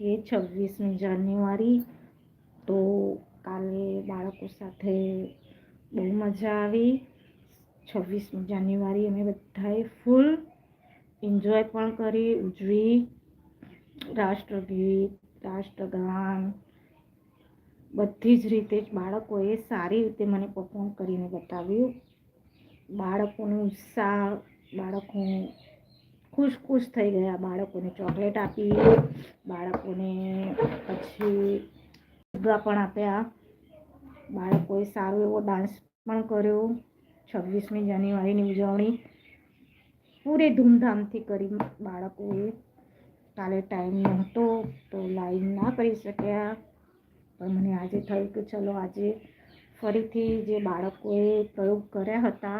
કે છવ્વીસમી જાન્યુઆરી તો કાલે બાળકો સાથે બહુ મજા આવી. છવ્વીસમી જાન્યુઆરી અમે બધાએ ફૂલ એન્જોય પણ કરી, ઉજવી. રાષ્ટ્રગીત, રાષ્ટ્રગાન, બધી જ રીતે બાળકોએ સારી રીતે મને પરફોર્મ કરીને બતાવ્યું. બાળકોનો ઉત્સાહ બાળકો ખુશ ખુશ થઈ ગયા બાળકોને ચોકલેટ આપી, બાળકોને પછી ફુગ્ગા પણ આપ્યા. બાળકોએ સારો એવો ડાન્સ પણ કર્યો છવ્વીસમી જાન્યુઆરીની ઉજવણી. પૂરી ધૂમધામથી કરી બાળકોએ. કાલે ટાઈમ નહોતો તો લાઈવ ના કરી શક્યા. પણ મને આજે થયું કે ચલો આજે ફરીથી જે બાળકોએ પ્રયોગ કર્યા હતા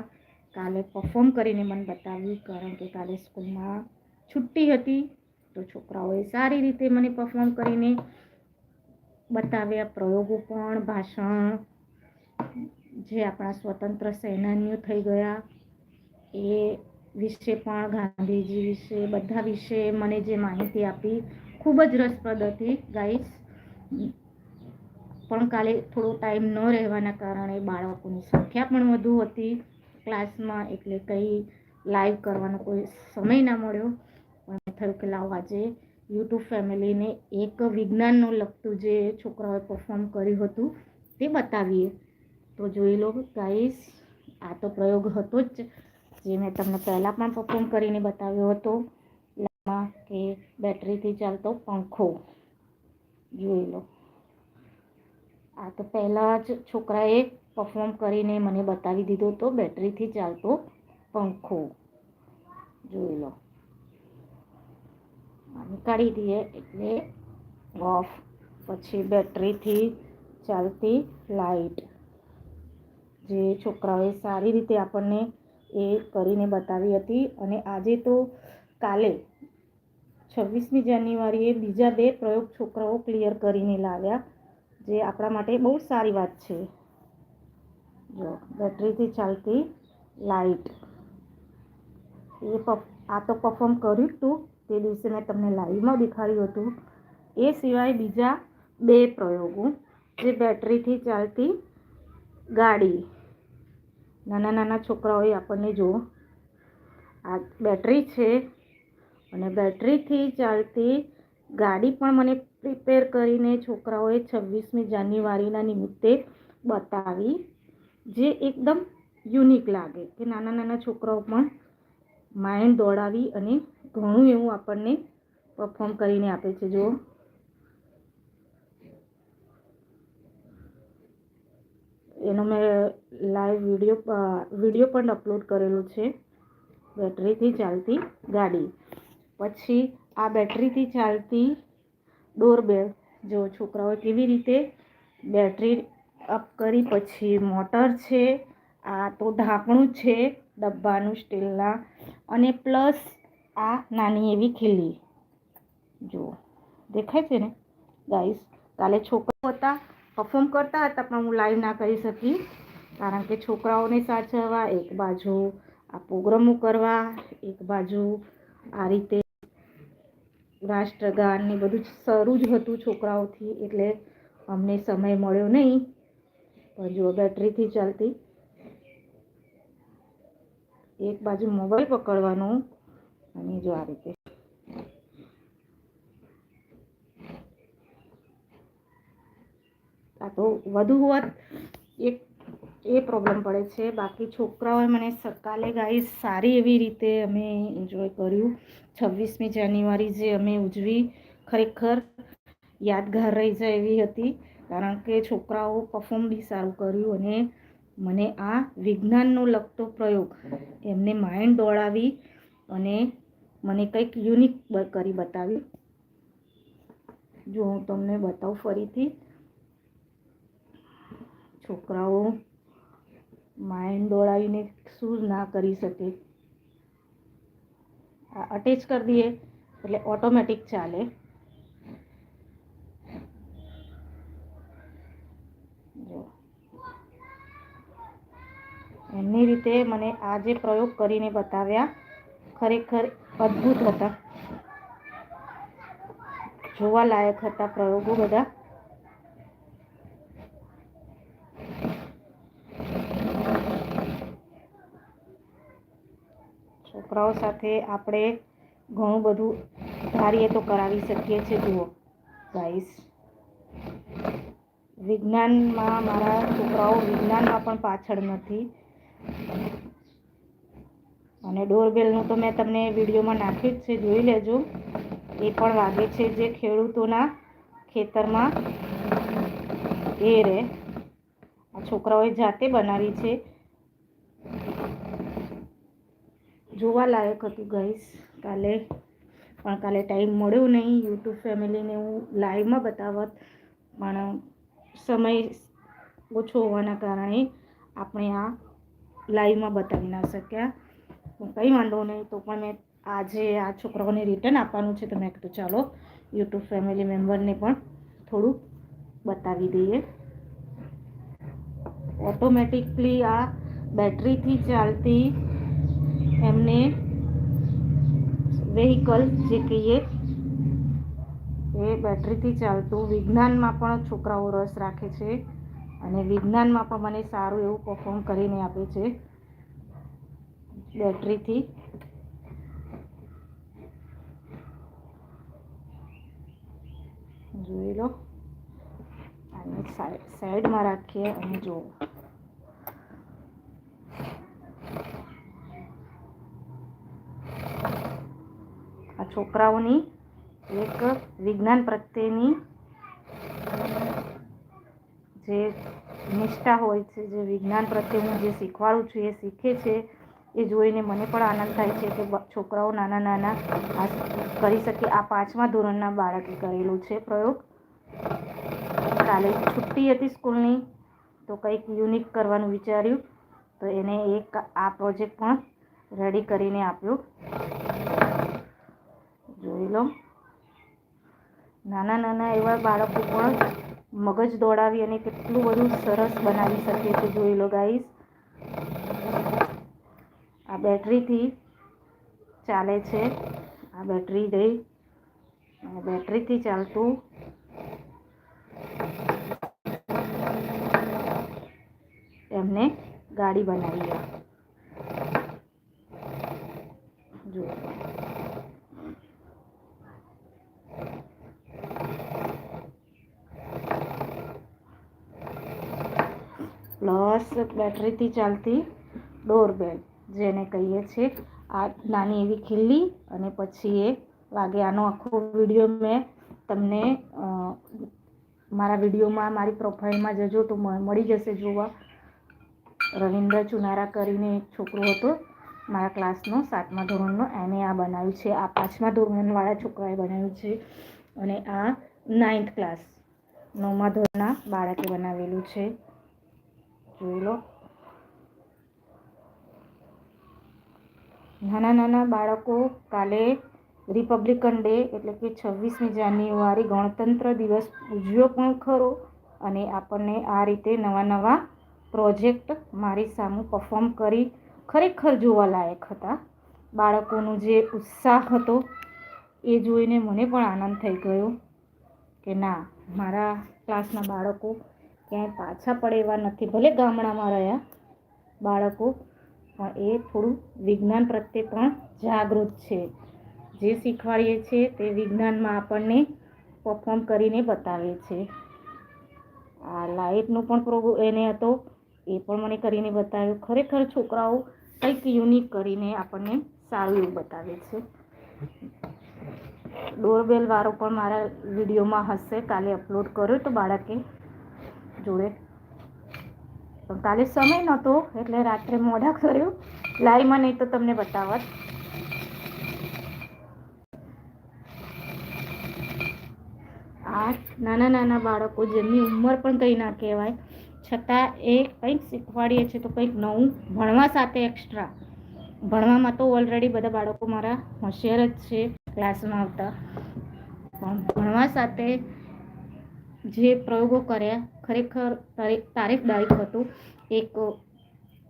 કાલે પરફોર્મ કરીને મને બતાવ્યું, કારણ કે કાલે સ્કૂલમાં છુટ્ટી હતી, તો છોકરાઓએ સારી રીતે મને પરફોર્મ કરીને બતાવ્યા. પ્રયોગો પણ, ભાષણ, જે આપણા સ્વતંત્ર સેનાનીઓ થઈ ગયા, એ વિશે પણ, ગાંધીજી વિશે, બધા વિશે મને જે માહિતી આપી, ખૂબ જ રસપ્રદ હતી ગાઈસ પણ કાલે થોડો ટાઈમ ન રહેવાના કારણે બાળકોની સંખ્યા પણ વધુ હતી. ક્લાસમાં એટલે કંઈ લાઈવ કરવાનો કોઈ સમય ના મળ્યો. પણ થયું કે લાવો આજે યુટ્યુબ ફેમિલીને એક વિજ્ઞાનનું લગતું જે છોકરાઓએ પરફોર્મ કર્યું હતું તે બતાવીએ. તો જોઈ લો ગાઈસ આ તો પ્રયોગ હતો જ જે મેં તમને પહેલાં પણ પરફોર્મ કરીને બતાવ્યો હતો. કે બેટરીથી ચાલતો પંખો. જોઈ લો. આ તો પહેલાં જ છોકરાએ પરફોર્મ કરીને મને બતાવી દીધો તો બેટરીથી ચાલતો પંખો. જોઈ લો. નીકાળી દઈએ એટલે ઓફ પછી બેટરીથી ચાલતી લાઈટ જે છોકરાઓએ સારી રીતે આપણને એ કરીને બતાવી હતી અને આજે તો કાલે છવ્વીસમી જાન્યુઆરીએ બીજા બે પ્રયોગ છોકરાઓ ક્લિયર કરીને લાવ્યા, જે આપણા માટે બહુ સારી વાત છે. જો, બેટરીથી ચાલતી લાઈટ. એ આ તો પરફોર્મ કર્યું હતું તે. દિવસે મેં તમને લાઈવમાં દેખાડ્યું હતું. એ સિવાય બીજા બે પ્રયોગો, જે બેટરીથી ચાલતી ગાડી. નાના નાના છોકરાઓએ આપણને જો આ બેટરી છે અને બેટરીથી ચાલતી ગાડી પણ મને પ્રિપેર કરીને છોકરાઓએ છવ્વીસમી જાન્યુઆરીના નિમિત્તે બતાવી. જે એકદમ યુનિક લાગે કે નાના નાના છોકરાઓ પણ માઇન્ડ દોડાવી અને ઘણું એવું આપણને પરફોર્મ કરીને આપે છે જો એનો મેં લાઈવ વીડિયો વીડિયો પણ અપલોડ કરેલો છે, બેટરીથી ચાલતી ગાડી. પછી આ બેટરીથી ચાલતી ડોરબેલ જો છોકરાઓ કેવી રીતે બેટરી અપ કરી, પછી મોટર છે, આ તો ઢાંકણું છે, ડબ્બાનું, સ્ટીલના, અને પ્લસ આ નાની એવી ખીલી. જુઓ, દેખાય છે ને? ગાઈસ કાલે છોકરાઓ હતા પરફોર્મ કરતા હતા, પણ હું લાઈવ ના કરી શકી. કારણ કે છોકરાઓને સાચવવા, એક બાજુ આ પ્રોગ્રામો કરવા, એક બાજુ આ રીતે રાષ્ટ્રગાન ને બધું શરૂ જ હતું છોકરાઓથી, એટલે અમને સમય મળ્યો નહીં. પણ જો બેટરીથી ચાલતી. એક બાજુ મોબાઈલ પકડવાનું અને જો આ રીતે. આ તો વધુ હોત એક, એ પ્રોબ્લેમ પડે છે. બાકી છોકરાઓએ મને સકાલે ગાઈ સારી એવી રીતે અમે એન્જોય કર્યું. છવ્વીસમી જાન્યુઆરી જે અમે ઉજવી, ખરેખર યાદગાર રહી જાય એવી હતી. કારણ કે છોકરાઓ પરફોર્મ બી સારું કર્યું અને મને આ વિજ્ઞાનનો લગતો પ્રયોગ એમને માઇન્ડ દોડાવી અને મને કંઈક યુનિક કરી બતાવ્યું. જો હું તમને બતાવું ફરીથી. છોકરાઓ માઇન્ડ દોડાવીને શું ના કરી શકે? આ અટેચ કરી દઈએ એટલે ઓટોમેટિક ચાલે જો એમની રીતે મને આ જે પ્રયોગ કરીને બતાવ્યા, ખરેખર અદ્ભુત હતા. જોવા લાયક હતા પ્રયોગો બધા. છોકરાઓ સાથે આપણે ઘણું બધું ધારીએ તો કરાવી શકીએ છીએ, જુઓ. ગાઈસ, વિજ્ઞાનમાં મારા છોકરાઓ વિજ્ઞાનમાં પણ પાછળ નથી. અને ડોરબેલનું તો મેં તમને વિડીયોમાં નાખ્યું જ છે, જોઈ લેજો. એ પણ વાગે છે જે ખેડૂતોના ખેતરમાં એ રહે. આ છોકરાઓએ જાતે બનાવી છે. જોવા લાયક હતું ગઈશ કાલે. પણ કાલે ટાઈમ મળ્યો નહીં યુટ્યુબ ફેમિલીને હું લાઈવમાં બતાવત. પણ સમય ઓછો હોવાના કારણે આપણે આ લાઈવમાં બતાવી ના શક્યા. કંઈ વાંધો નહીં, તો પણ મેં આજે આ છોકરાઓને રિટર્ન આપવાનું છે, તો મેં કીધું ચાલો યુટ્યુબ ફેમિલી મેમ્બરને પણ થોડું બતાવી દઈએ. ઓટોમેટિકલી આ બેટરીથી ચાલતી એમને વેહિકલ જે કહીએ, એ બેટરીથી ચાલતું વિજ્ઞાનમાં પણ છોકરાઓ રસ રાખે છે. અને વિજ્ઞાનમાં પણ મને સારું એવું પરફોર્મ કરીને આપે છે. બેટરીથી. જોઈ લો. આને સાઈડમાં રાખીએ અને જોવો આ છોકરાઓની એક વિજ્ઞાન પ્રત્યેની જે નિષ્ઠા હોય છે, જે વિજ્ઞાન પ્રત્યે હું જે શીખવાડું છું, એ શીખે છે, એ જોઈને મને પણ આનંદ થાય છે કે છોકરાઓ નાના નાના આ કરી શકે. આ પાંચમા ધોરણના બાળકે કરેલું છે પ્રયોગ. કાલે છુટ્ટી હતી સ્કૂલની, તો કંઈક યુનિક કરવાનું વિચાર્યું. તો એને એક આ પ્રોજેક્ટ પણ રેડી કરીને આપ્યો. જોઈ લો. નાના નાના એવા બાળકો પણ મગજ દોડાવી અને કેટલું બધું સરસ બનાવી શકીએ છે જોઈ લો ગાઈસ આ બેટરીથી ચાલે છે. આ બેટરી આ બેટરીથી ચાલતું. એમને ગાડી બનાવી જો. પ્લસ બેટરીથી ચાલતી ડોરબેલ, જેને કહીએ છીએ આ નાની એવી ખીલ્લી અને પછી એ વાગે આનો આખો વીડિયો મેં તમને મારા વિડીયોમાં, મારી પ્રોફાઇલમાં જજો તો મળી જશે જોવા. રવિન્દ્ર ચુનારા કરીને એક છોકરો હતો, મારા ક્લાસનો સાતમા ધોરણનો, એને આ બનાવ્યું છે, આ પાંચમા ધોરણવાળા છોકરાએ બનાવ્યું છે અને આ નાઇન્થ ક્લાસ, નવમા ધોરણના બાળકે બનાવેલું છે. જોઈ લો નાના નાના બાળકો કાલે રિપબ્લિકન ડે એટલે કે છવ્વીસમી જાન્યુઆરી ગણતંત્ર દિવસ ઉજવ્યો પણ ખરો અને આપણને આ રીતે નવા નવા પ્રોજેક્ટ મારી સામે પરફોર્મ કરી ખરેખર જોવાલાયક હતા. બાળકોનો જે ઉત્સાહ હતો એ જોઈને મને પણ આનંદ થઈ ગયો કે ના, મારા ક્લાસના બાળકો ક્યાંય પાછા પડે એવા નથી. ભલે ગામડામાં રહ્યા બાળકો, પણ એ થોડું વિજ્ઞાન પ્રત્યે પણ જાગૃત છે. જે શીખવાડીએ છીએ તે વિજ્ઞાનમાં આપણને પરફોર્મ કરીને બતાવે છે. આ લાઇટનો પણ પ્રોગ્રામ એને હતો, એ પણ મને કરીને બતાવ્યું. ખરેખર છોકરાઓ કંઈક યુનિક કરીને આપણને સારું એવું બતાવે છે. ડોરબેલ વાળો પણ મારા વિડીયોમાં હશે. કાલે અપલોડ કર્યો તો બાળકે જોડે. પણ કાલે સમય નહોતો, એટલે રાત્રે મોડા કર્યું. લાઈવમાં નહીં તો તમને બતાવત. નાના નાના બાળકો જેમની ઉંમર પણ કંઈ ના કહેવાય, છતાં એ કંઈક શીખવાડીએ છીએ તો કંઈક નવું ભણવા સાથે એક્સ્ટ્રા ભણવામાં તો ઓલરેડી બધા બાળકો મારા હોશિયાર જ છે ક્લાસમાં આવતા. પણ ભણવા સાથે જે પ્રયોગો કર્યા ખરેખર તારીફદાયક હતું. એક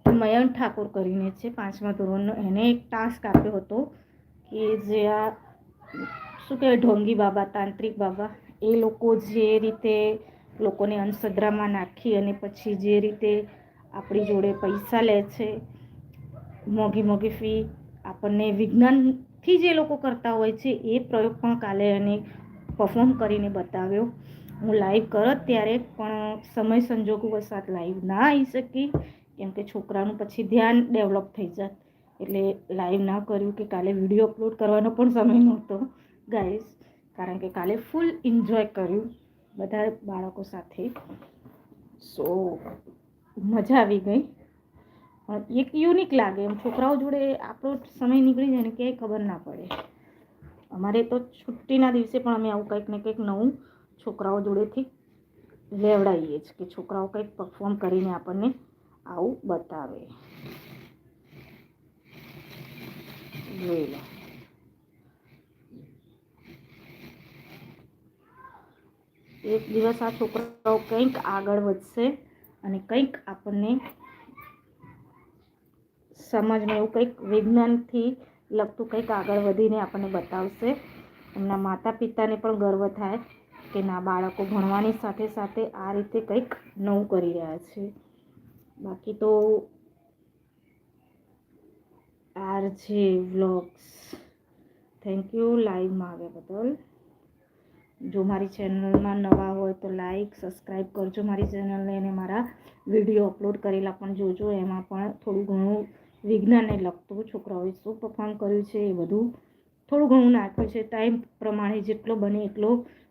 મયંક ઠાકોર કરીને છે, પાંચમા ધોરણનો. એને એક ટાસ્ક આપ્યો હતો કે જે આ, શું કહેવાય, ઢોંગી બાબા, તાંત્રિક બાબા, એ લોકો જે રીતે લોકોને અંધશ્રદ્ધામાં નાખી અને પછી જે રીતે આપણી જોડે પૈસા લે છે, મોંઘી મોંઘી ફી આપણને વિજ્ઞાનથી જે લોકો કરતા હોય છે, એ પ્રયોગ પણ કાલે એને પરફોર્મ કરીને બતાવ્યો. હું લાઈવ કરત ત્યારે પણ સમય સંજોગો વસાત લાઈવ ના આવી શકી, કેમ કે છોકરાનું પછી ધ્યાન ડેવલપ થઈ જાય એટલે લાઈવ ના કર્યું કે કાલે વીડિયો અપલોડ કરવાનો પણ સમય નહોતો ગાઈસ કારણ કે કાલે ફૂલ એન્જોય કર્યું બધા બાળકો સાથે. સો મજા આવી ગઈ. એક યુનિક લાગે, એમ છોકરાઓ જોડે આપણો સમય નીકળી જાય ને ક્યાંય ખબર ના પડે. અમારે તો છુટ્ટીના દિવસે પણ અમે આવું કંઈક ને કંઈક નવું છોકરાઓ જોડેથી લેવડાવીએ જ કે છોકરાઓ કંઈક પરફોર્મ કરીને આપણને આવું બતાવે. એક દિવસ આ છોકરાઓ કંઈક આગળ વધશે અને કંઈક આપણને સમાજમાં એવું કંઈક વિજ્ઞાનથી લગતું કંઈક આગળ વધીને આપણને બતાવશે. એમના માતા પિતાને પણ ગર્વ થાય કે ના બાળકો ભણવાની સાથે સાથે આ રીતે કંઈક નવું કરી રહ્યા છે. બાકી તો R J vlogs. Thank you લાઈવમાં આવ્યા બદલ જો મારી ચેનલમાં નવા હોય તો લાઈક સબસ્ક્રાઈબ કરજો મારી ચેનલને અને મારા વીડિયો અપલોડ કરેલા પણ જોજો. એમાં પણ થોડું ઘણું વિજ્ઞાનને લગતું છોકરાઓએ શું પરફોર્મ કર્યું છે એ બધું થોડું ઘણું નાખ્યું છે. ટાઈમ પ્રમાણે જેટલો બને એટલો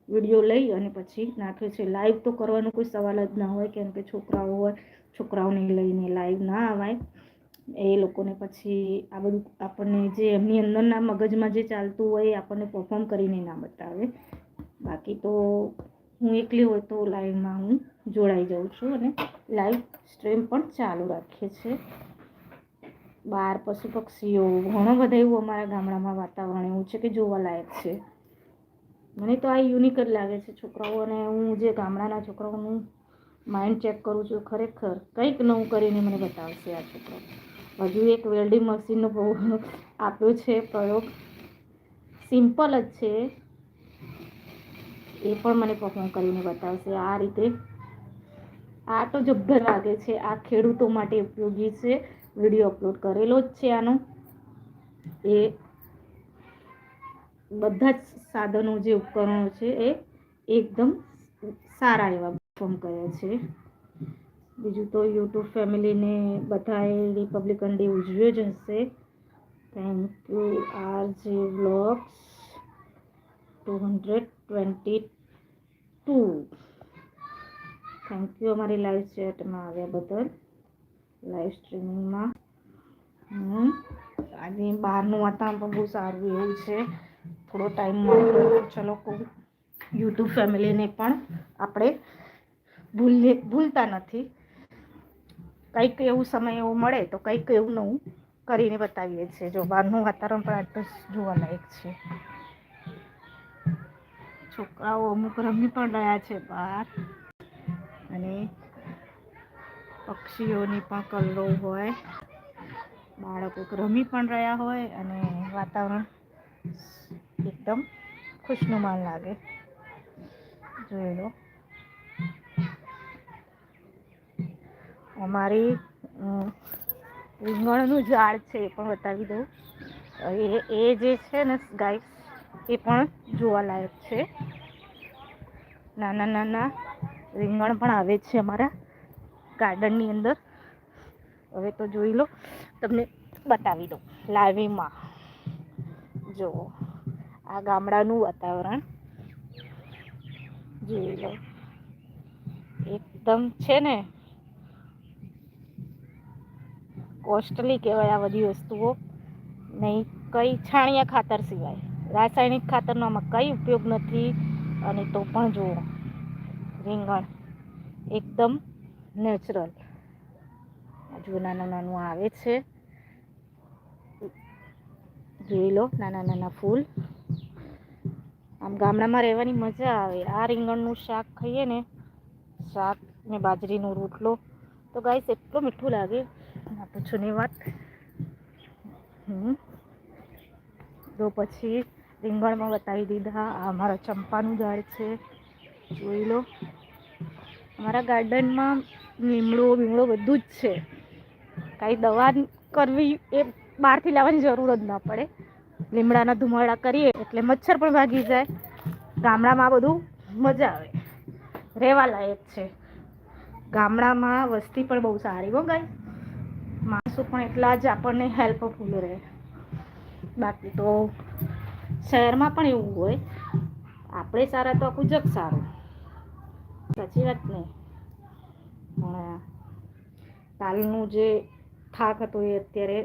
વીડિયો લઈ અને પછી નાખ્યો છે. લાઈવ તો કરવાનો કોઈ સવાલ જ ના હોય, કેમ કે છોકરાઓ હોય, છોકરાઓને લઈને લાઈવ ના આવાય. એ લોકોને પછી આ બધું આપણને જે એમની અંદરના મગજમાં જે ચાલતું હોય એ આપણને પરફોર્મ કરીને ના બતાવે. બાકી તો હું એકલી હોય તો લાઈવમાં હું જોડાઈ જાઉં છું અને લાઈવ સ્ટ્રીમ પણ ચાલુ રાખીએ છીએ. બહાર પશુ પક્ષીઓ, ઘણો બધા એવું અમારા ગામડામાં વાતાવરણ એવું છે કે જોવાલાયક છે. મને તો આ યુનિક જ લાગે છે છોકરાઓને હું જે ગામડાના છોકરાઓનું માઇન્ડ ચેક કરું છું, ખરેખર કંઈક નવું કરીને મને બતાવશે આ છોકરાઓ હજુ એક વેલ્ડિંગ મશીનનો આપ્યો છે, પ્રયોગ. સિમ્પલ જ છે. એ પણ મને પરફોર્મ કરીને બતાવશે. આ રીતે આ તો જબ્બર લાગે છે. આ ખેડૂતો માટે ઉપયોગી છે. વીડિયો અપલોડ કરેલો જ છે આનો. એ બધા જ સાધનો જે ઉપકરણો છે એ એકદમ સારા એવા પરફોર્મ કર્યા છે. બીજું તો યુટ્યુબ ફેમિલીને બધાએ રિપબ્લિકન ડે ઉજવ્યો જ હશે. Thank you R J vlogs two hundred twenty two thank you અમારી લાઈવ ચેટમાં આવ્યા બદલ. લાઈવ સ્ટ્રીમિંગમાં આજે બહારનું વાતાવરણ પણ બહુ સારું એવું છે. થોડો ટાઈમ મળે ચલો કહું યુટ્યુબ ફેમિલીને પણ આપણે ભૂલીએ ભૂલતા નથી. કંઈક એવું સમય એવો મળે તો કંઈક એવું નવું કરીને બતાવીએ છીએ. જો બહારનું વાતાવરણ પણ આટલું જોવાલાયક છે. છોકરાઓ અમુક રમી પણ રહ્યા છે બહાર. અને પક્ષીઓની પણ કલરો હોય. બાળકો રમી પણ રહ્યા હોય અને વાતાવરણ એકદમ ખુશનુમાન લાગે. જોઈ લો. અમારી રીંગણનું ઝાડ છે એ પણ બતાવી દઉં. એ એ જે છે ને ગાય એ પણ જોવાલાયક છે. નાના નાના રીંગણ પણ આવે છે અમારા ગાર્ડનની અંદર. હવે તો જોઈ લો, તમને બતાવી દઉં. લાઈવમાં જુઓ. આ ગામડાનું વાતાવરણ. જોઈ લો. એકદમ છે ને કોસ્ટલી કહેવાય આ બધી વસ્તુઓ. નહીં, કંઈ છાણિયા ખાતર સિવાય. રાસાયણિક ખાતરનો આમાં કંઈ ઉપયોગ નથી. અને તો પણ જુઓ, રીંગણ એકદમ નેચરલ હજુ નાનું નાનું આવે છે. જોઈ લો, નાના નાના ફૂલ. આમ ગામડામાં રહેવાની મજા આવે. આ રીંગણનું શાક ખાઈએ ને, શાક ને બાજરીનો રોટલો. તો ગાઈસ, એટલું મીઠું લાગે. ના પૂછો ની વાત તો પછી રીંગણમાં બતાવી દીધા. આ અમારા ચંપાનું ઝાડ છે. જોઈ લો. અમારા ગાર્ડનમાં લીમડો, બીમડો બધું જ છે. કાંઈ દવા કરવી એ બહારથી લાવવાની જરૂર જ ના પડે. લીમડાના ધુમાડા કરીએ એટલે મચ્છર પણ ભાગી જાય. ગામડામાં બધું મજા આવે. રહેવા લાયક છે. ગામડામાં વસ્તી પણ બહુ સારી હો ગાય. માણસો પણ એટલા જ આપણને હેલ્પફુલ રહે. બાકી તો શહેરમાં પણ એવું હોય. આપણે સારા તો આખું જગ સારું. સાચી વાત ને? પણ કાલનું જે થાક હતો એ અત્યારે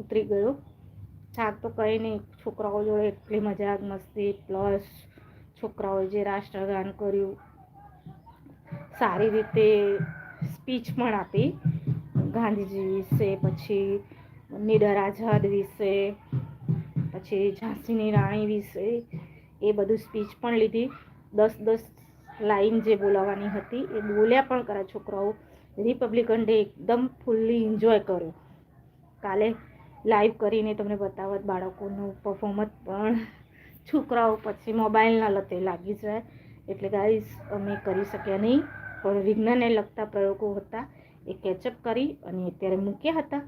ઉતરી ગયો. થાક તો કંઈ નહીં. છોકરાઓ જોડે એટલી મજાક મસ્તી પ્લસ છોકરાઓએ જે રાષ્ટ્રગાન કર્યું, સારી રીતે સ્પીચ પણ આપી. ગાંધીજી વિશે, પછી નીડર આઝાદ વિશે, પછી ઝાંસીની રાણી વિશે, એ બધું સ્પીચ પણ લીધી. દસ દસ લાઈન જે બોલાવવાની હતી, એ બોલ્યા પણ કરા છોકરાઓ. રિપબ્લિકન ડે એકદમ ફૂલ્લી એન્જોય કર્યો. કાલે લાઈવ કરીને તમને બતાવત બાળકોનું પરફોર્મન્સ પણ. છોકરાઓ પછી મોબાઈલના લતે લાગી જાય. એટલે ગાઈસ અમે કરી શક્યા નહીં. પણ વિજ્ઞાનને લગતા પ્રયોગો હતા. એ કેચઅપ કરી અને અત્યારે મૂક્યા હતા.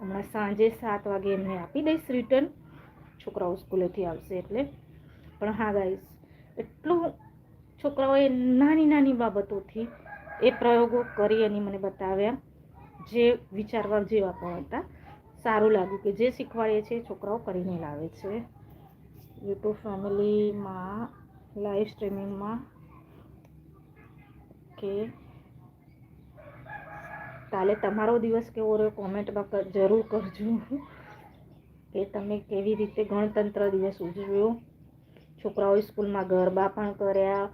હમણાં સાંજે સાત વાગે એમને આપી દઈશ રિટર્ન છોકરાઓ સ્કૂલેથી આવશે એટલે. પણ હા ગાઈસ એટલું છોકરાઓએ નાની નાની બાબતોથી એ પ્રયોગો કરી અને મને બતાવ્યા. જે વિચારવા જેવા પણ હતા. સારું લાગ્યું કે જે શીખવાડીએ છીએ છોકરાઓ કરીને લાવે છે. યુટ્યુબ ફેમિલીમાં, લાઈવ સ્ટ્રીમિંગમાં કે કાલે તમારો દિવસ કેવો રહ્યો કોમેન્ટમાં જરૂર કરજો. કે તમે કેવી રીતે ગણતંત્ર દિવસ ઉજવ્યો? છોકરાઓએ સ્કૂલમાં ગરબા પણ કર્યા,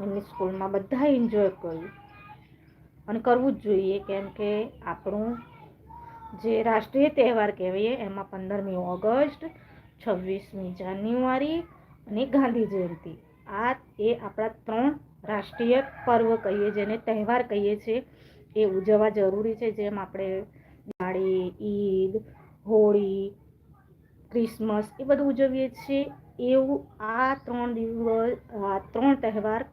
એમની સ્કૂલમાં બધા એન્જોય કર્યું. અને કરવું જ જોઈએ કેમ કે આપણું જે રાષ્ટ્રીય તહેવાર કહેવાય, એમાં પંદરમી ઓગસ્ટ, છવ્વીસમી જાન્યુઆરી અને ગાંધી જયંતિ. આ એ આપણા ત્રણ રાષ્ટ્રીય પર્વ કહીએ, જેને તહેવાર કહીએ છીએ. એ ઉજવવા જરૂરી છે, જેમ આપણે દિવાળી, ઈદ, હોળી, ક્રિસમસ એ બધું ઉજવીએ છીએ. એવું આ ત્રણ દિવસ, આ ત્રણ તહેવાર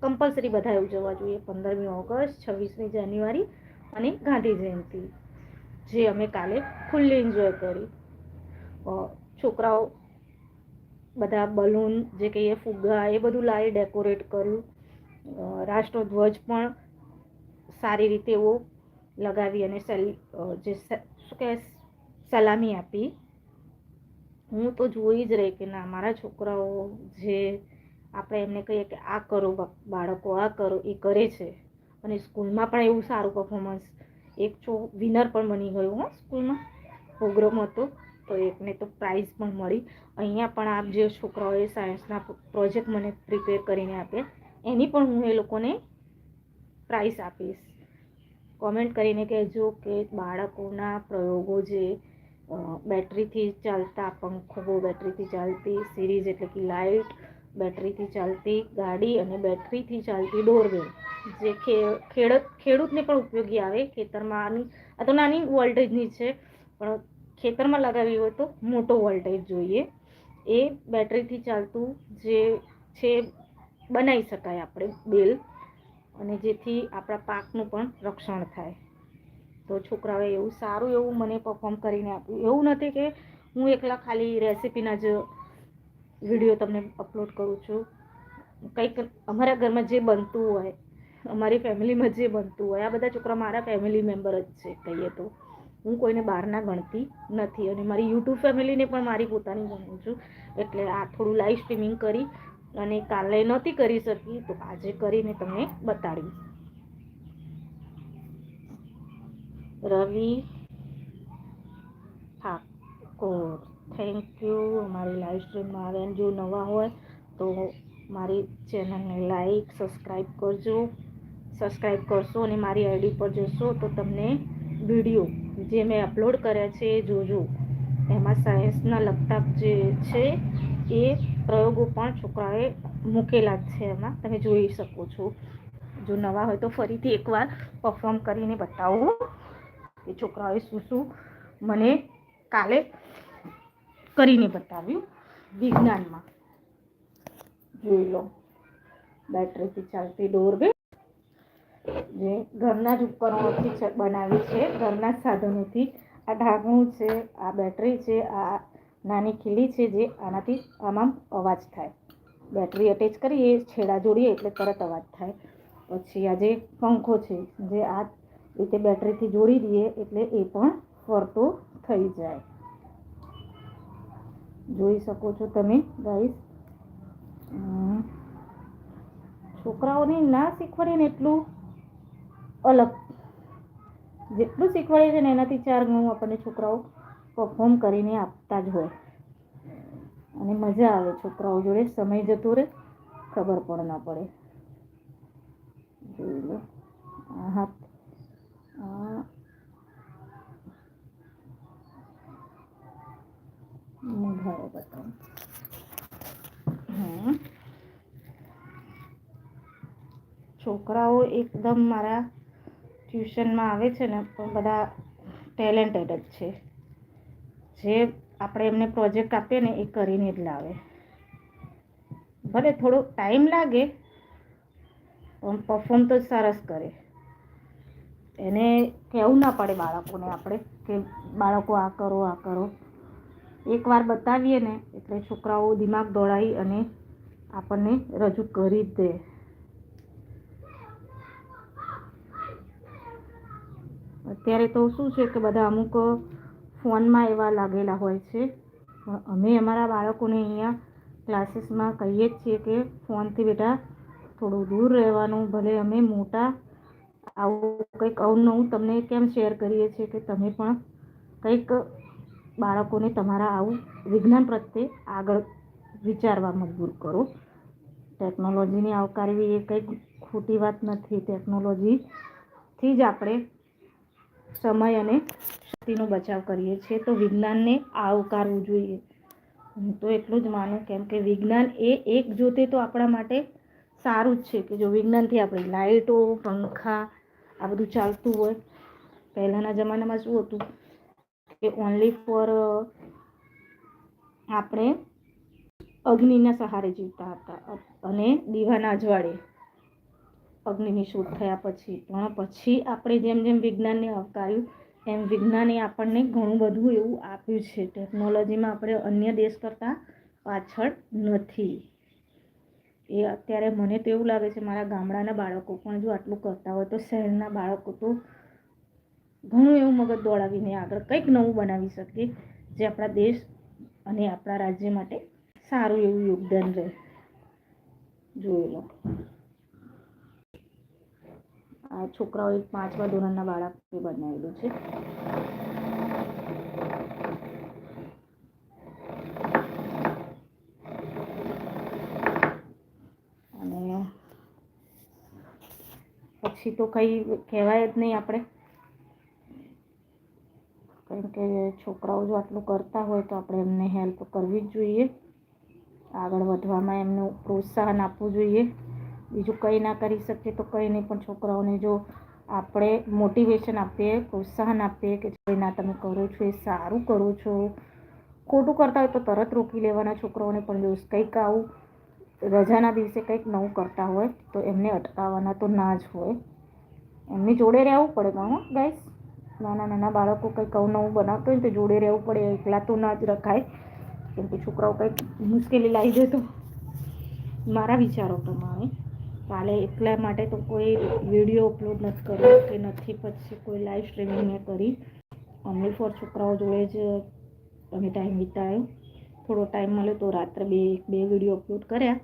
કમ્પલસરી બધાએ ઉજવવા જોઈએ. પંદરમી ઓગસ્ટ, છવ્વીસમી જાન્યુઆરી અને ગાંધી જયંતિ. જે અમે કાલે ફૂલ્લી એન્જોય કરી. છોકરાઓ બધા બલૂન જે કહીએ ફુગ્ગા એ બધું લાવી ડેકોરેટ કર્યું. રાષ્ટ્રધ્વજ પણ સારી રીતે એવો લગાવી અને સેલ જે શું કહે સલામી આપી. હું તો જોઈ જ રહી કે ના, મારા છોકરાઓ જે આપણે એમને કહીએ કે આ કરો બાળકો આ કરો, એ કરે છે. અને સ્કૂલમાં પણ એવું સારું પરફોર્મન્સ એક છો વિનર પણ બની ગયું હો સ્કૂલમાં. પ્રોગ્રામ હતો તો એકને તો પ્રાઇઝ પણ મળી. અહીંયા પણ આપ જે છોકરાઓએ સાયન્સના પ્રોજેક્ટ મને પ્રિપેર કરીને આપ્યા એની પણ હું એ લોકોને પ્રાઇઝ આપીશ. કોમેન્ટ કરીને કહેજો કે બાળકોના પ્રયોગો જે બેટરીથી ચાલતા પંખો બેટરીથી ચાલતી સિરીઝ એટલે કે લાઇટ બેટરીથી ચાલતી ગાડી અને બેટરીથી ચાલતી ડોરવેલ જે ખેડૂત, ખેડૂતને પણ ઉપયોગી આવે ખેતરમાં આની, આ તો નાની વોલ્ટેજની છે, પણ ખેતરમાં લગાવી હોય તો મોટો વોલ્ટેજ જોઈએ. એ બેટરીથી ચાલતું જે છે બનાવી શકાય આપણે બેલ અને જેથી આપણા પાકનું પણ રક્ષણ થાય. તો છોકરાઓએ એવું સારું એવું મને પરફોર્મ કરીને આપ્યું. એવું નથી કે હું એકલા ખાલી રેસિપીના જ વીડિયો તમને અપલોડ કરું છું. કંઈક અમારા ઘરમાં જે બનતું હોય, અમારી ફેમિલીમાં જે બનતું હોય, આ બધા છોકરા મારા ફેમિલી મેમ્બર જ છે, કહીએ તો. હું કોઈને બહારના ગણતી નથી અને મારી યુટ્યુબ ફેમિલીને પણ મારી પોતાની ગણું છું. એટલે આ થોડું લાઈવ સ્ટ્રીમિંગ કરી અને કાલે નહોતી કરી શકી, તો આજે કરીને તમને બતાડી રવિ ઠાકોર. થેન્ક યુ અમારી લાઈવ સ્ટ્રીમમાં આવે જો નવા હોય તો મારી ચેનલને લાઈક સબસ્ક્રાઈબ કરજો. સબસ્ક્રાઈબ કરશો અને મારી આઈડી પર જશો તો તમને વીડિયો જે મેં અપલોડ કર્યા છે એ જોજો. એમાં સાયન્સના લગતા જે છે એ પ્રયોગો પણ છોકરાએ મૂકેલા જ છે એમાં. તમે જોઈ શકો છો. જો નવા હોય તો ફરીથી એકવાર પરફોર્મ કરીને બતાવો. કે છોકરાઓએ શું શું મને કાલે કરીને બતાવ્યું વિજ્ઞાનમાં. જોઈ લો. બેટરીથી ચાલતી ડોરબેલ જે ઘરના જ ઉપકરણોથી બનાવી છે. ઘરના સાધનોથી. આ ઢાંકણું છે, આ બેટરી છે, આ નાની ખીલી છે જે આનાથી આમાં અવાજ થાય. બેટરી અટેચ કરીએ, છેડા જોડીએ એટલે તરત અવાજ થાય. પછી આ જે પંખો છે, જે આ રીતે બેટરીથી જોડી દઈએ એટલે એ પણ ફરતો થઈ જાય. જોઈ શકો છો તમે ગાઈસ છોકરાઓને ના શીખવાડીએ ને એટલું અલગ. જેટલું શીખવાડીએ છે ને એનાથી ચાર ગણું આપણને છોકરાઓ પરફોર્મ કરીને આપતા જ હોય. અને મજા આવે છોકરાઓ જોડે, સમય જતો રહે, ખબર પણ ના પડે. જોઈ લો. હા આ ઉઘાડો બતાવું. છોકરાઓ એકદમ મારા ટ્યુશનમાં આવે છે ને, પણ બધા ટેલેન્ટેડ જ છે. જે આપણે એમને પ્રોજેક્ટ આપીએ ને, એ કરીને જ લાવે. ભલે થોડો ટાઈમ લાગે, પણ પરફોર્મ તો સરસ કરે. એને કહેવું ના પડે બાળકોને આપણે કે, બાળકો આ કરો આ કરો. એકવાર બતાવીએ ને, એટલે છોકરાઓ દિમાગ દોડાવી અને આપણને રજૂ કરી દે. અત્યારે તો શું છે કે બધા અમુક ફોનમાં એવા લાગેલા હોય છે. અમે અમારા બાળકોને અહીંયા ક્લાસીસમાં કહીએ જ છીએ કે ફોનથી બેટા થોડું દૂર રહેવાનું, ભલે અમે મોટા આવું કંઈક અવનવું તમને કેમ શેર કરીએ છીએ કે તમે પણ કંઈક બાળકોને તમારા આવું વિજ્ઞાન પ્રત્યે આગળ વિચારવા મજબૂર કરો. ટેકનોલોજીને આવકારવી એ કંઈક ખોટી વાત નથી. ટેકનોલોજીથી જ આપણે સમય અને શક્તિનો બચાવ કરીએ છીએ. તો વિજ્ઞાનને આવકારવું જોઈએ. હું તો એટલું જ માનું કેમ કે વિજ્ઞાન એ એક જોતે તો આપણા માટે સારું જ છે કે જો વિજ્ઞાનથી આપણી લાઇટો પંખા આ બધું ચાલતું હોય. પહેલાંના જમાનામાં શું હતું? કે ઓનલી ફોર આપણે અગ્નિના સહારે જીવતા હતા. અને દીવાના અજવાળે અગ્નિની શોધ થયા પછી. પણ પછી આપણે જેમ જેમ વિજ્ઞાનને આવકાર્યું, એમ વિજ્ઞાને આપણને ઘણું બધું એવું આપ્યું છે. ટેકનોલોજીમાં આપણે અન્ય દેશ કરતાં પાછળ નથી. એ અત્યારે મને તો એવું લાગે છે, મારા ગામડાના બાળકો પણ જો આટલું કરતા હોય તો શહેરના બાળકો તો ઘણું એવું મગજ દોડાવીને આગળ કંઈક નવું બનાવી શકીએ, જે આપણા દેશ અને આપણા રાજ્ય માટે સારું એવું યોગદાન રહે. જોઈ લો. આ છોકરાઓ એક પાંચમા ધોરણના બાળકે બનાવેલું છે. અને પછી તો કંઈ કહેવાય જ નહીં આપણે. કે છોકરાઓ જો આટલું કરતા હોય તો આપણે એમને હેલ્પ કરવી જ જોઈએ. આગળ વધવામાં એમનું પ્રોત્સાહન આપવું જોઈએ. બીજું કંઈ ના કરી શકીએ તો કંઈ નહીં, પણ છોકરાઓને જો આપણે મોટિવેશન આપીએ, પ્રોત્સાહન આપીએ કે જે ના, તમે કરો છો, એ સારું કરો છો. ખોટું કરતા હોય તો તરત રોકી લેવાના છોકરાઓને, પણ જો કંઈક આવું રજાના દિવસે કંઈક નવું કરતા હોય તો એમને અટકાવવાના તો ના જ હોય. એમની જોડે રહેવું પડે ગામ ગાઈસ નાના નાના બાળકો કંઈક કહું નવું બનાવતો હોય તો જોડે રહેવું પડે એકલા તો ના જ રખાય. કેમ કે છોકરાઓ કંઈક મુશ્કેલી લાવી દે તો. મારા વિચારો પ્રમાણે કાલે એકલા માટે તો કોઈ વીડિયો અપલોડ નથી કર્યો કે નથી, પછી કોઈ લાઈવ સ્ટ્રીમિંગ મેં કરી. ઓનલી ફોર છોકરાઓ જોડે જ અમે ટાઈમ વિતાવ્યો થોડો ટાઈમ મળ્યો તો રાત્રે બે એક બે વીડિયો અપલોડ કર્યા.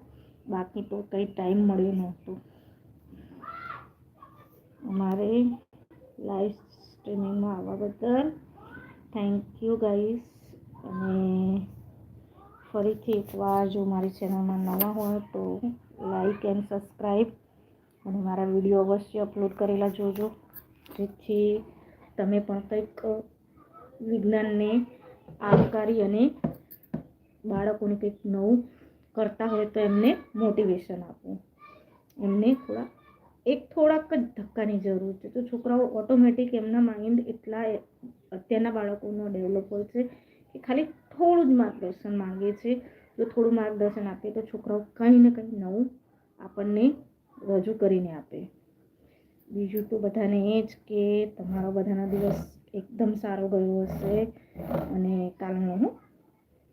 બાકી તો કંઈ ટાઈમ મળ્યો નહોતો. અમારે લાઈવ સ્ટ્રીમિંગમાં આવવા બદલ થેન્ક યુ ગાઈસ અને ફરીથી એકવાર જો મારી ચેનલમાં નવા હોય તો લાઈક એન્ડ સબસ્ક્રાઈબ અને મારા વીડિયો અવશ્ય અપલોડ કરેલા જોજો. જેથી તમે પણ કંઈક વિજ્ઞાનને આવકારી અને બાળકોને કંઈક નવું કરતા હોય તો એમને મોટિવેશન આપો. એમને થોડા એક થોડાક જ ધક્કાની જરૂર છે. તો છોકરાઓ ઓટોમેટિક એમના માઇન્ડ એટલા અત્યારના બાળકોનો ડેવલપ હોય છે કે ખાલી થોડું જ માર્ગદર્શન માંગે છે. જો થોડું માર્ગદર્શન આપીએ તો છોકરાઓ કંઈ ને કંઈ નવું આપણને રજૂ કરીને આપે. બીજું તો બધાને એ જ કે તમારો બધાના દિવસ એકદમ સારો ગયો હશે અને કાલનો, હું.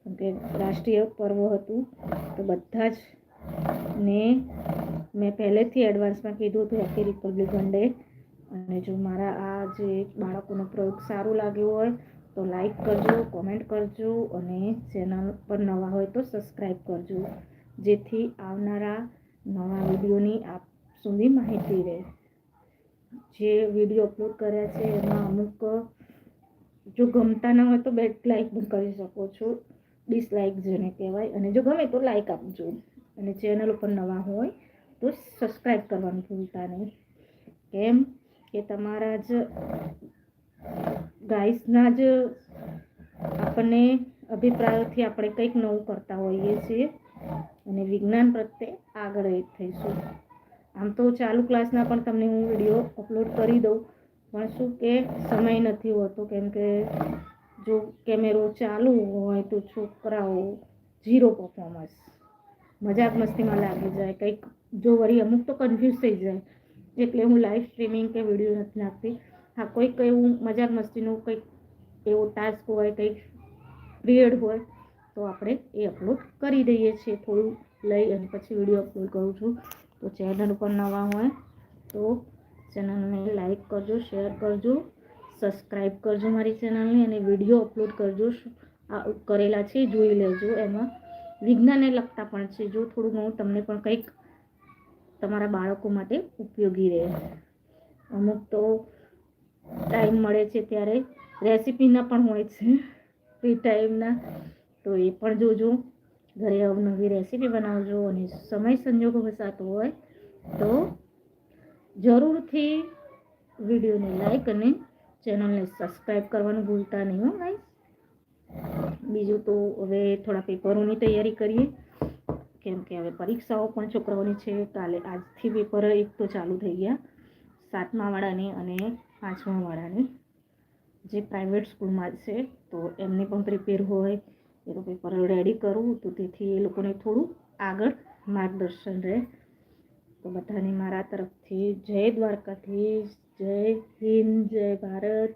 કેમ કે રાષ્ટ્રીય પર્વ હતું તો બધા જ ને મેં પહેલેથી એડવાન્સમાં કીધું હતું હેપી રિપબ્લિક ડે અને જો મારા આ જે બાળકોનો પ્રયોગ સારું લાગ્યો હોય, તો લાઈક કરજો કોમેન્ટ કરજો અને ચેનલ પર નવા હોય તો સબસ્ક્રાઈબ કરજો, જેથી આવનારા નવા વિડીયોની આપ સુધી માહિતી રહે. જે વીડિયો અપલોડ કર્યા છે, એમાં અમુક, જો ગમતા ના હોય તો બેડ લાઈક પણ કરી શકો છો. ડિસલાઇક જેને કહેવાય. અને જો ગમે તો લાઈક આપજો. અને ચેનલ ઉપર નવા હોય તો સબસ્ક્રાઈબ કરવાનું ભૂલતા નહીં. કેમ કે તમારા જ ગાઈસના જ આપણને અભિપ્રાયોથી આપણે કંઈક નવું કરતા હોઈએ છીએ અને વિજ્ઞાન પ્રત્યે આગળ થઈશું. આમ તો ચાલુ ક્લાસના પણ તમને હું વીડિયો અપલોડ કરી દઉં, પણ શું કે સમય નથી હોતો. કેમ કે જો કેમેરો ચાલુ હોય તો છોકરાઓ ઝીરો પરફોર્મન્સ મજાક મસ્તીમાં લાગી જાય, કંઈક જો વળી અમુક તો કન્ફ્યુઝ થઈ જાય. એટલે હું લાઈવ સ્ટ્રીમિંગ કે વીડિયો નથી નાખતી. હા, કોઈક એવું મજાક મસ્તીનું કંઈક એવો ટાસ્ક હોય, કંઈક પિરિયડ હોય, તો આપણે એ અપલોડ કરી દઈએ છીએ. થોડું લઈ અને પછી વીડિયો અપલોડ કરું છું. તો ચેનલ પર નવા હોય, તો ચેનલને લાઈક કરજો શેર કરજો સબસ્ક્રાઈબ કરજો મારી ચેનલને અને વીડિયો અપલોડ કરજો. આ કરેલા છે જોઈ લેજો. એમાં વિજ્ઞાનને લગતા પણ છે. જો થોડું ઘણું તમને પણ કંઈક તમારા બાળકો માટે ઉપયોગી રહે. અમુક તો ટાઈમ મળે છે ત્યારે રેસિપીના પણ હોય છે ફ્રી ટાઈમના તો એ પણ જોજો. ઘરે અવનવી રેસીપી બનાવજો અને સમય સંજોગો વસાતો હોય તો જરૂરથી વિડીયોને લાઈક અને ચેનલને સબસ્ક્રાઈબ કરવાનું ભૂલતા નહીં હો ગાઈસ બીજું તો હવે થોડા પેપરોની તૈયારી કરીએ. કેમ કે હવે પરીક્ષાઓ પણ છોકરાઓની છે કાલે આજથી પેપર એક તો ચાલુ થઈ ગયા. સાતમા વાળાની અને પાંચમા વાળાની જે પ્રાઇવેટ સ્કૂલમાં છે, તો એમને પણ પ્રિપેર હોય. એ તો પેપર રેડી કરું, તો તેથી એ લોકોને થોડું આગળ માર્ગદર્શન રહે. તો બધાને મારા તરફથી જય દ્વારકાધીશ, જય હિન્દ, જય ભારત.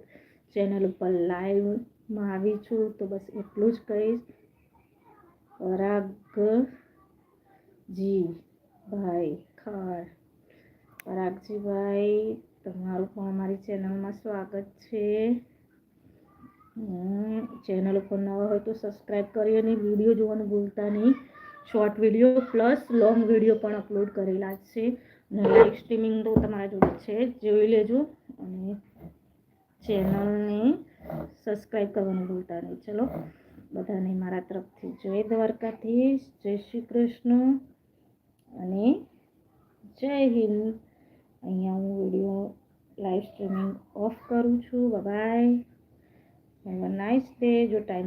ચેનલ ઉપર લાઈવમાં આવી છું, તો બસ એટલું જ કહીશ. પરાગજી ભાઈ, ખાર. પરાગજીભાઈ તમારું પણ અમારી ચેનલમાં સ્વાગત છે. ચેનલ ઉપર નવા હોય તો સબસ્ક્રાઈબ કરી અને વીડિયો જોવાનું ભૂલતા નહીં. Short video plus long video પણ અપલોડ કરેલા છે. અને લાઈવ સ્ટ્રીમિંગ તો તમારા જોડે છે જોઈ લેજો. અને ચેનલને સબસ્ક્રાઈબ કરવાનું ભૂલતા નહીં. ચલો, બધાને મારા તરફથી જય દ્વારકાધીશ, જય શ્રી કૃષ્ણ. અને જય હિન્દ. અહીંયા હું વીડિયો લાઈવ સ્ટ્રીમિંગ ઓફ કરું છું. Bye have a nice day જો ટાઈમ